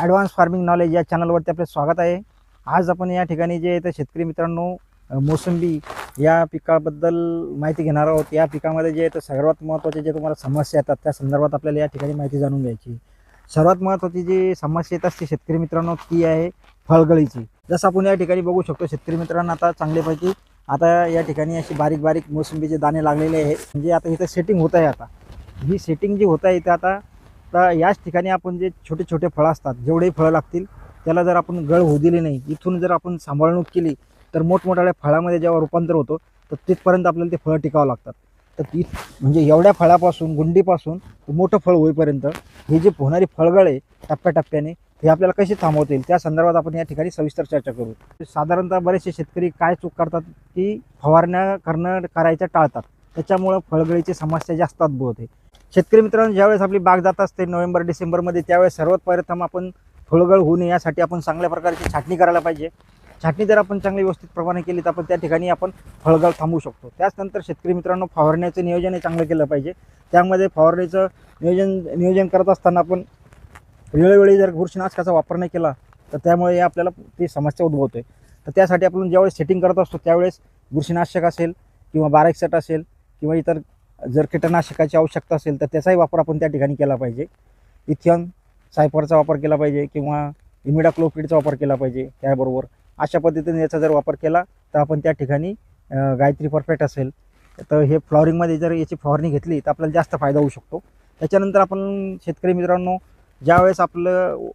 Advance farming knowledge या चॅनलवरती आपले स्वागत आहे. आज आपण या ठिकाणी जे आहे तर शेतकरी मित्रांनो मोसंबी या पिकाबद्दल माहिती घेणार आहोत. या पिकामध्ये जे आहे सर्वात महत्त्वाचे जे तुम्हाला समस्या येतात त्या संदर्भात आपल्याला या ठिकाणी माहिती जाणून घ्यायची. सर्वात महत्त्वाची जी समस्या येत असते शेतकरी मित्रांनो ती आहे फळगळीची. जसं आपण या ठिकाणी बघू शकतो शेतकरी मित्रांनो आता चांगल्यापैकी आता या ठिकाणी अशी बारीक बारीक मोसंबीचे दाणे लागलेले आहेत. म्हणजे आता इथं सेटिंग होत आहे आता. ही सेटिंग जी होत आहे इथं आता तर याच ठिकाणी आपण जे छोटे छोटे फळं असतात जेवढेही फळं लागतील त्याला जर आपण गळ होऊ दिली नाही इथून जर आपण सांभाळणूक केली तर मोठमोठ्या फळामध्ये जेव्हा रूपांतर होतो तर तिथपर्यंत आपल्याला ते फळं टिकावं लागतात. तर ती म्हणजे एवढ्या फळापासून गुंडीपासून मोठं फळ होईपर्यंत हे जी होणारी फळगळ आहे टप्प्याटप्प्याने हे आपल्याला कशी थांबवता येईल त्या संदर्भात आपण या ठिकाणी सविस्तर चर्चा करू. साधारणतः बरेचसे शेतकरी काय चूक करतात की फवारण्या करणं करायच्या टाळतात. त्याच्यामुळं फळगळीची समस्या जास्त उद्भवते. शेतकरी मित्रांनो ज्यावेळेस आपली बाग जात असते नोव्हेंबर डिसेंबरमध्ये त्यावेळेस सर्वात प्रथम आपण फळगळ होऊ नये यासाठी आपण चांगल्या प्रकारची छाटणी करायला पाहिजे. छाटणी जर आपण चांगली व्यवस्थित प्रमाणे केली तर आपण त्या ठिकाणी आपण फळगळ थांबवू शकतो. त्याचनंतर शेतकरी मित्रांनो फवारण्याचं नियोजन हे चांगलं केलं पाहिजे. त्यामध्ये फवारणीचं नियोजन नियोजन करत असताना आपण वेळोवेळी जर बुरशीनाशकाचा वापर नाही केला तर त्यामुळे आपल्याला ती समस्या उद्भवते. तर त्यासाठी आपण ज्यावेळेस सेटिंग करत असतो त्यावेळेस बुरशीनाशक असेल किंवा बाराक्सेट असेल किंवा इतर जर कीटकनाशकाची आवश्यकता असेल तर त्याचाही वापर आपण त्या ठिकाणी केला पाहिजे. इथियन सायफरचा वापर केला पाहिजे किंवा इमिडाक्लोफिडचा वापर केला पाहिजे त्याबरोबर. अशा पद्धतीने याचा जर वापर केला तर आपण त्या ठिकाणी गायत्री परफेक्ट असेल. तर हे फ्लॉवरिंगमध्ये जर याची फवारणी घेतली तर आपल्याला जास्त फायदा होऊ शकतो. त्याच्यानंतर आपण शेतकरी मित्रांनो ज्यावेळेस आपलं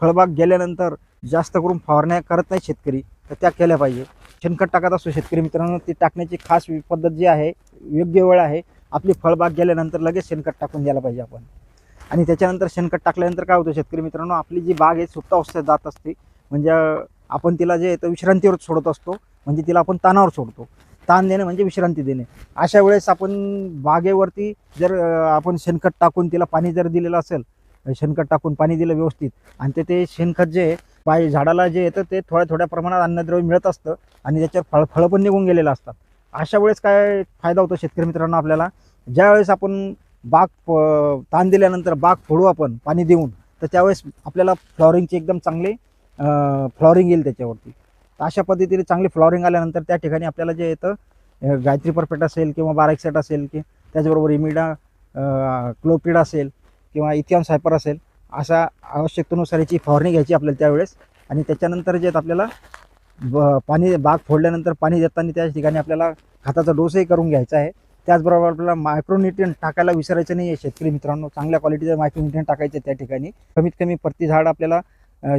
फळबाग गेल्यानंतर जास्त करून फवारण्या करत नाही शेतकरी तर त्या केल्या पाहिजे. शेणखत टाकत असतो शेतकरी मित्रांनो ती टाकण्याची खास पद्धत जी आहे योग्य वेळ आहे. आपली फळबाग गेल्यानंतर लगेच शेणखत टाकून द्यायला पाहिजे आपण. आणि त्याच्यानंतर शेणखत टाकल्यानंतर काय होतं शेतकरी मित्रांनो आपली जी बाग आहे सुप्तावस्थेत जात असते. म्हणजे आपण तिला जे आहे तर विश्रांतीवर सोडत असतो. म्हणजे तिला आपण ताणावर सोडतो. ताण देणे म्हणजे विश्रांती देणे. अशा वेळेस आपण बागेवरती जर आपण शेणखत टाकून तिला पाणी जर दिलेलं असेल शेणखत टाकून पाणी दिलं व्यवस्थित आणि ते ते शेणखत जे पाय झाडाला जे येतं ते थोड्या थोड्या प्रमाणात अन्नद्रव्य मिळत असतं आणि त्याच्यावर फळ फळं पण निघून गेलेलं असतात. अशा वेळेस काय फायदा होतो शेतकरी मित्रांनो आपल्याला? ज्यावेळेस आपण बाग प- ताण दिल्यानंतर बाग फोडू आपण पाणी देऊन तर त्यावेळेस आपल्याला फ्लॉवरिंगची एकदम चांगली फ्लॉवरिंग येईल त्याच्यावरती. तर अशा पद्धतीने चांगली फ्लॉवरिंग आल्यानंतर त्या ठिकाणी आपल्याला जे येतं गायत्री परफेक्ट असेल किंवा बाराक्सेट असेल की त्याचबरोबर इमिडा क्लोपिड असेल किंवा इथियॉन सायपर असेल अशा आवश्यकतेनुसार याची फवारणी घ्यायची आपल्याला त्यावेळेस. आणि त्याच्यानंतर जे आहेत आपल्याला ब पाणी बाग फोडल्यानंतर पाणी देताना त्या ठिकाणी आपल्याला खताचा डोसही करून घ्यायचा आहे. त्याचबरोबर आपल्याला मायक्रोन्युट्रियन टाकायला विसरायचं नाही आहे शेतकरी मित्रांनो. चांगल्या क्वालिटीचं मायक्रोन्युट्रियन टाकायचं त्या ठिकाणी. कमीत कमी प्रति झाड आपल्याला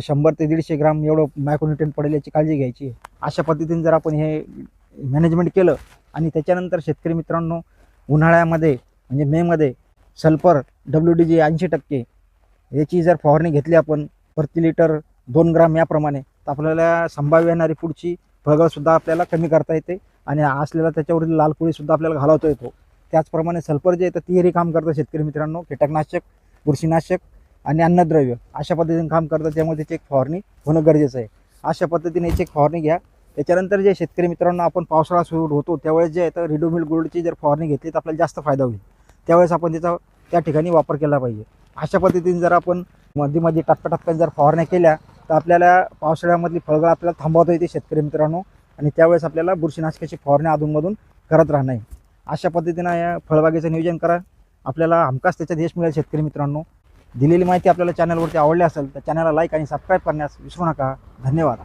शंभर ते दीडशे ग्राम एवढं मायक्रोन्युट्रियन पडेल याची काळजी घ्यायची आहे. अशा पद्धतीने जर आपण हे मॅनेजमेंट केलं आणि त्याच्यानंतर शेतकरी मित्रांनो उन्हाळ्यामध्ये म्हणजे मेमध्ये सल्फर डब्ल्यू डी जी ऐंशी टक्के याची जर फवारणी घेतली आपण प्रति लिटर दोन ग्राम याप्रमाणे. तर आपल्याला संभाव्य येणारी पुढची फळगळसुद्धा आपल्याला कमी करता येते आणि असलेला त्याच्यावरील लाल कोळीसुद्धा आपल्याला घालवता येतो. त्याचप्रमाणे सल्फर जे येतं तीही काम करतं शेतकरी मित्रांनो. कीटकनाशक बुरशीनाशक आणि अन्नद्रव्य अशा पद्धतीने काम करतं. त्यामुळे त्याची एक फवारणी होणं गरजेचं आहे. अशा पद्धतीने याची एक फवारणी घ्या. त्याच्यानंतर जे शेतकरी मित्रांनो आपण पावसाळा सुरू होतो त्यावेळेस जे आहे तर रिडोमिल गोल्डची जर फवारणी घेतली तर आपल्याला जास्त फायदा होईल. त्यावेळेस आपण त्याचा त्या ठिकाणी वापर केला पाहिजे. अशा पद्धतीने जर आपण मध्ये मध्ये टप्प्याटप्प्याने जर फवारण्या केल्या तर आपल्याला पावसाळ्यामधली फळगळ आपल्याला थांबवता येते शेतकरी मित्रांनो. आणि त्यावेळेस आपल्याला बुरशीनाशकाची फवारणी अधूनमधून करत राहणं आहे अशा पद्धतीनं या फळबागेचं नियोजन करा. आपल्याला हमखास त्याचा देश मिळेल शेतकरी मित्रांनो. दिलेली माहिती आपल्याला चॅनलवरती आवडली असेल तर चॅनलला लाईक आणि सबस्क्राईब करण्यास विसरू नका. धन्यवाद.